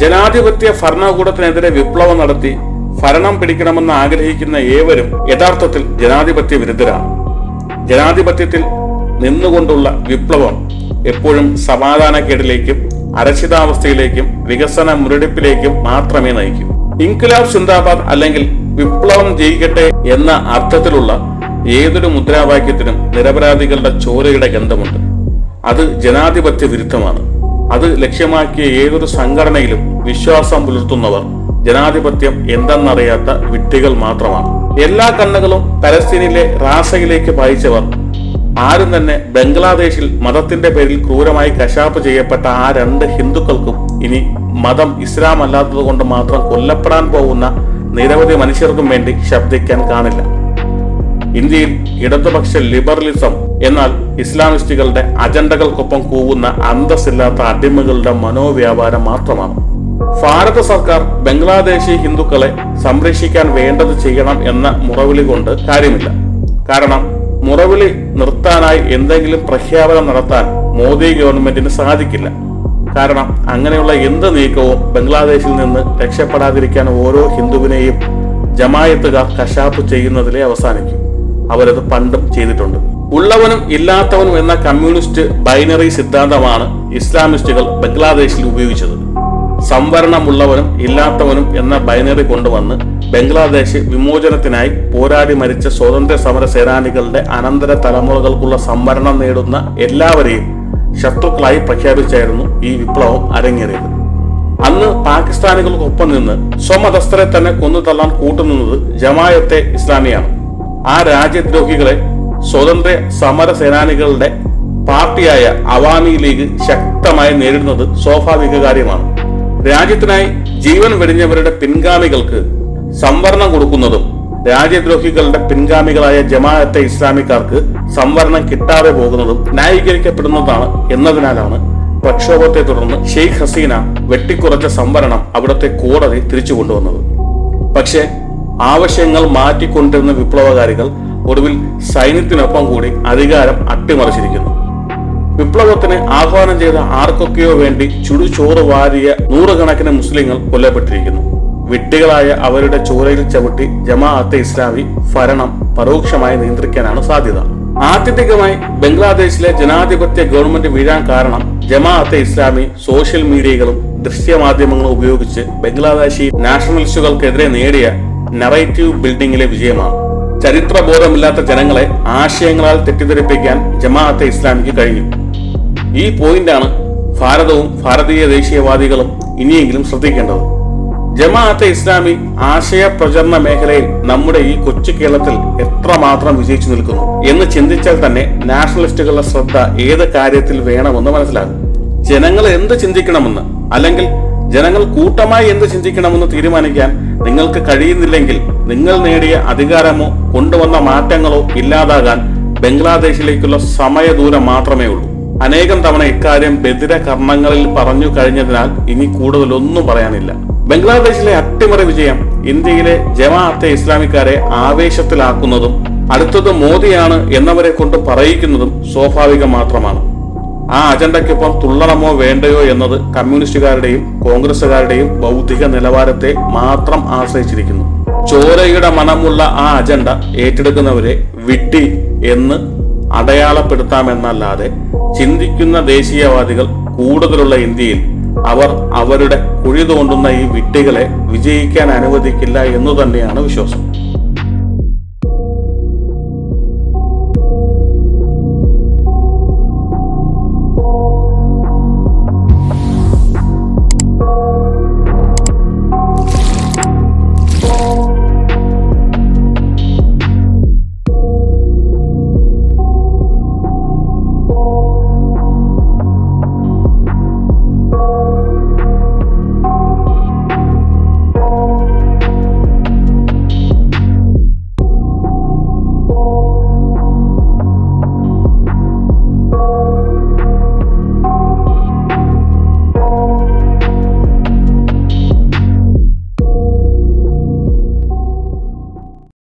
ജനാധിപത്യ ഭരണകൂടത്തിനെതിരെ വിപ്ലവം നടത്തി ഭരണം പിടിക്കണമെന്ന് ആഗ്രഹിക്കുന്ന ഏവരും യഥാർത്ഥത്തിൽ ജനാധിപത്യ വിരുദ്ധരാണ്. ജനാധിപത്യത്തിൽ നിന്നുകൊണ്ടുള്ള വിപ്ലവം എപ്പോഴും സമാധാനക്കേടിലേക്കും അരക്ഷിതാവസ്ഥയിലേക്കും വികസന മുരടിപ്പിലേക്കും മാത്രമേ നയിക്കൂ. ഇൻക്ലാബ് സിന്ദാബാദ് അല്ലെങ്കിൽ വിപ്ലവം ജയിക്കട്ടെ എന്ന അർത്ഥത്തിലുള്ള ഏതൊരു മുദ്രാവാക്യത്തിനും നിരപരാധികളുടെ ചോരയുടെ ഗന്ധമുണ്ട്. അത് ജനാധിപത്യ വിരുദ്ധമാണ്. അത് ലക്ഷ്യമാക്കിയ ഏതൊരു സംഘടനയിലും വിശ്വാസം പുലർത്തുന്നവർ ജനാധിപത്യം എന്തെന്നറിയാത്ത വിട്ടികൾ മാത്രമാണ്. എല്ലാ കണ്ണുകളും പലസ്തീനിലെ റാസയിലേക്ക് പായിച്ചവർ ആരും തന്നെ ബംഗ്ലാദേശിൽ മതത്തിന്റെ പേരിൽ ക്രൂരമായി കശാപ്പ് ചെയ്യപ്പെട്ട ആ രണ്ട് ഹിന്ദുക്കൾക്കും ഇനി മതം ഇസ്ലാം അല്ലാത്തത് കൊണ്ട് മാത്രം കൊല്ലപ്പെടാൻ പോകുന്ന നിരവധി മനുഷ്യർക്കും വേണ്ടി ശബ്ദിക്കാൻ കാണില്ല. ഇന്ത്യയിൽ ഇടതുപക്ഷ ലിബറലിസം എന്നാൽ ഇസ്ലാമിസ്റ്റുകളുടെ അജണ്ടകൾക്കൊപ്പം കൂവുന്ന അന്തസ്സില്ലാത്ത അടിമകളുടെ മനോവ്യാപാരം മാത്രമാണ്. ഭാരത സർക്കാർ ബംഗ്ലാദേശി ഹിന്ദുക്കളെ സംരക്ഷിക്കാൻ വേണ്ടത് ചെയ്യണം എന്ന മുറവിളി കൊണ്ട് കാര്യമില്ല. കാരണം മുറവിളി നിർത്താനായി എന്തെങ്കിലും പ്രഖ്യാപനം നടത്താൻ മോദി ഗവൺമെന്റിന് സാധിക്കില്ല. കാരണം അങ്ങനെയുള്ള എന്ത് നീക്കവും ബംഗ്ലാദേശിൽ നിന്ന് രക്ഷപ്പെടാതിരിക്കാൻ ഓരോ ഹിന്ദുവിനെയും ജമായത്തുകാർ കശാപ്പ് ചെയ്യുന്നതിലെ അവസാനിക്കും. അവരത് പണ്ടും ചെയ്തിട്ടുണ്ട്. ഉള്ളവനും ഇല്ലാത്തവനും എന്ന കമ്മ്യൂണിസ്റ്റ് ബൈനറി സിദ്ധാന്തമാണ് ഇസ്ലാമിസ്റ്റുകൾ ബംഗ്ലാദേശിൽ ഉപയോഗിച്ചത്. സംവരണമുള്ളവനും ഇല്ലാത്തവനും എന്ന ബൈനറി കൊണ്ടുവന്ന് ബംഗ്ലാദേശ് വിമോചനത്തിനായി പോരാടി മരിച്ച സ്വാതന്ത്ര്യ സമര സേനാനികളുടെ അനന്തര തലമുറകൾക്കുള്ള സംവരണം നേടുന്ന എല്ലാവരെയും ശത്രുക്കളായി പ്രഖ്യാപിച്ചായിരുന്നു ഈ വിപ്ലവം അരങ്ങേറിയത്. അന്ന് പാകിസ്ഥാനികൾക്കൊപ്പം നിന്ന് സ്വമതസ്ഥരെ തന്നെ കൊന്നു തള്ളാൻ കൂട്ടുനിന്നത് ജമായത്തെ ഇസ്ലാമിയാണ്. ആ രാജ്യദ്രോഹികളെ സ്വതന്ത്ര സമര സേനാനികളുടെ പാർട്ടിയായ അവാമി ലീഗ് ശക്തമായി നേരിടുന്നത് സ്വാഭാവിക കാര്യമാണ്. രാജ്യത്തിനായി ജീവൻ വെടിഞ്ഞവരുടെ പിൻഗാമികൾക്ക് സംവരണം കൊടുക്കുന്നതും രാജ്യദ്രോഹികളുടെ പിൻഗാമികളായ ജമാഅത്തെ ഇസ്ലാമിക്കാർക്ക് സംവരണം കിട്ടാതെ പോകുന്നതും ന്യായീകരിക്കപ്പെടുന്നതാണ് എന്നതിനാലാണ് പ്രക്ഷോഭത്തെ തുടർന്ന് ഷെയ്ഖ് ഹസീന വെട്ടിക്കുറച്ച സംവരണം അവിടുത്തെ കോടതി തിരിച്ചു കൊണ്ടുവന്നത്. പക്ഷേ ആവശ്യങ്ങൾ മാറ്റിക്കൊണ്ടിരുന്ന വിപ്ലവകാരികൾ ഒടുവിൽ സൈന്യത്തിനൊപ്പം കൂടി അധികാരം അട്ടിമറിച്ചിരിക്കുന്നു. വിപ്ലവത്തിന് ആഹ്വാനം ചെയ്ത ആർക്കൊക്കെയോ വേണ്ടി ചുടുചോറ് വാരിയ നൂറുകണക്കിന് മുസ്ലിങ്ങൾ കൊല്ലപ്പെട്ടിരിക്കുന്നു. വിഡ്ഢികളായ അവരുടെ ചോരയിൽ ചവിട്ടി ജമാഅത്തെ ഇസ്ലാമി ഭരണം പരോക്ഷമായി നിയന്ത്രിക്കാനാണ് സാധ്യത. ആത്യന്തികമായി ബംഗ്ലാദേശിലെ ജനാധിപത്യ ഗവൺമെന്റ് വീഴാൻ കാരണം ജമാഅത്തെ ഇസ്ലാമി സോഷ്യൽ മീഡിയകളും ദൃശ്യമാധ്യമങ്ങളും ഉപയോഗിച്ച് ബംഗ്ലാദേശി നാഷണലിസ്റ്റുകൾക്കെതിരെ നേടിയ നറേറ്റീവ് ബിൽഡിംഗിലെ വിജയമാണ്. ചരിത്രബോധമില്ലാത്ത ജനങ്ങളെ ആശയങ്ങളാൽ തെറ്റിദ്ധരിപ്പിക്കാൻ ജമാഅത്തെ ഇസ്ലാമിക്ക് കഴിഞ്ഞു. ഈ പോയിന്റാണ് ഭാരതവും ഭാരതീയ ദേശീയവാദികളും ഇനിയെങ്കിലും ശ്രദ്ധിക്കേണ്ടത്. ജമാഅത്തെ ഇസ്ലാമി ആശയ പ്രചരണ മേഖലയിൽ നമ്മുടെ ഈ കൊച്ചു കേരളത്തിൽ എത്രമാത്രം വിജയിച്ചു നിൽക്കുന്നു എന്ന് ചിന്തിച്ചാൽ തന്നെ നാഷണലിസ്റ്റുകളുടെ ശ്രദ്ധ ഏത് കാര്യത്തിൽ വേണമെന്ന് മനസ്സിലാകും. ജനങ്ങൾ എന്ത് ചിന്തിക്കണമെന്ന് അല്ലെങ്കിൽ ജനങ്ങൾ കൂട്ടമായി എന്ത് ചിന്തിക്കണമെന്ന് തീരുമാനിക്കാൻ നിങ്ങൾക്ക് കഴിയുന്നില്ലെങ്കിൽ നിങ്ങൾ നേടിയ അധികാരമോ കൊണ്ടുവന്ന മാറ്റങ്ങളോ ഇല്ലാതാകാൻ ബംഗ്ലാദേശിലേക്കുള്ള സമയദൂരം മാത്രമേ ഉള്ളൂ. അനേകം തവണ ഇക്കാര്യം ബദിര കർണങ്ങളിൽ പറഞ്ഞു കഴിഞ്ഞതിനാൽ ഇനി കൂടുതലൊന്നും പറയാനില്ല. ബംഗ്ലാദേശിലെ അട്ടിമറി വിജയം ഇന്ത്യയിലെ ജമാഅത്തെ ഇസ്ലാമിക്കാരെ ആവേശത്തിലാക്കുന്നതും അടുത്തത് മോദിയാണ് എന്നവരെ കൊണ്ട് പറയിക്കുന്നതും സ്വാഭാവികം മാത്രമാണ്. ആ അജണ്ടയ്ക്കൊപ്പം തുള്ളണമോ വേണ്ടയോ എന്നത് കമ്മ്യൂണിസ്റ്റുകാരുടെയും കോൺഗ്രസുകാരുടെയും ബൗദ്ധിക നിലവാരത്തെ മാത്രം ആശ്രയിച്ചിരിക്കുന്നു. ചോരയുടെ മണമുള്ള ആ അജണ്ട ഏറ്റെടുക്കുന്നവരെ വിട്ടി എന്ന് അടയാളപ്പെടുത്താമെന്നല്ലാതെ ചിന്തിക്കുന്ന ദേശീയവാദികൾ കൂടുതലുള്ള ഇന്ത്യയിൽ അവർ അവരുടെ കുഴി തോണ്ടുന്ന ഈ വിട്ടികളെ വിജയിക്കാൻ അനുവദിക്കില്ല എന്നു തന്നെയാണ് വിശ്വാസം.